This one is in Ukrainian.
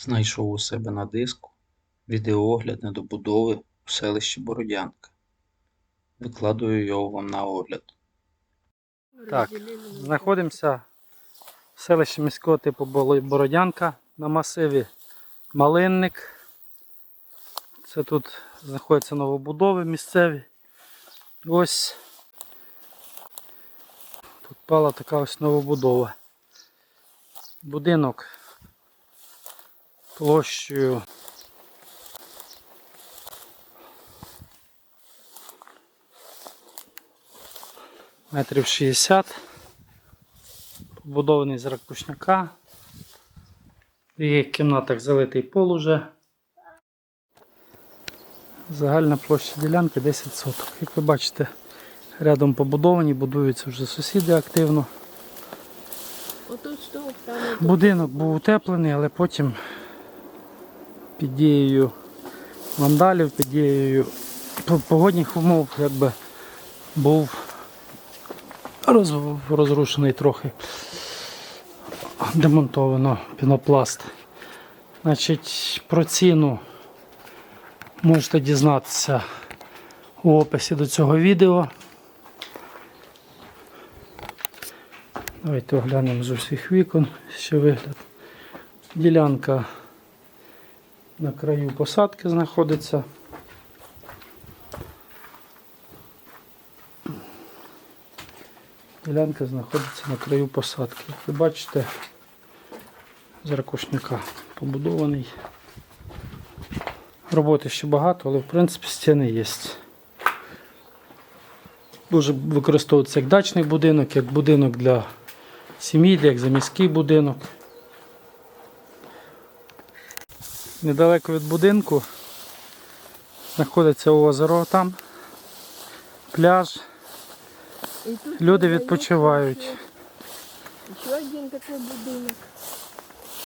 Знайшов у себе на диску відеоогляд недобудови у селищі Бородянка. Викладую його вам на огляд. Так, знаходимося в селищі міського типу Бородянка на масиві Малинник. Це тут знаходяться новобудови місцеві. Ось тут пала така ось новобудова. Будинок площею метрів 60. Побудований з ракушняка. В її кімнатах залитий пол уже. Загальна площа ділянки 10 соток. Як ви бачите, рядом побудовані, будуються вже сусіди активно. Будинок був утеплений, але потім під дією вандалів, під дією погодних умов якби був роз, розрушений трохи. Демонтовано пінопласт. Значить, про ціну можете дізнатися у описі до цього відео. Давайте оглянемо з усіх вікон ще вигляд. Ділянка на краю посадки знаходиться. Ділянка знаходиться на краю посадки. Як ви бачите, з ракушняка побудований. Роботи ще багато, але в принципі стіни є. Дуже використовується як дачний будинок, як будинок для сім'ї, як заміський будинок. Недалеко від будинку знаходиться озеро там, пляж. Люди відпочивають. Ще один такий будинок.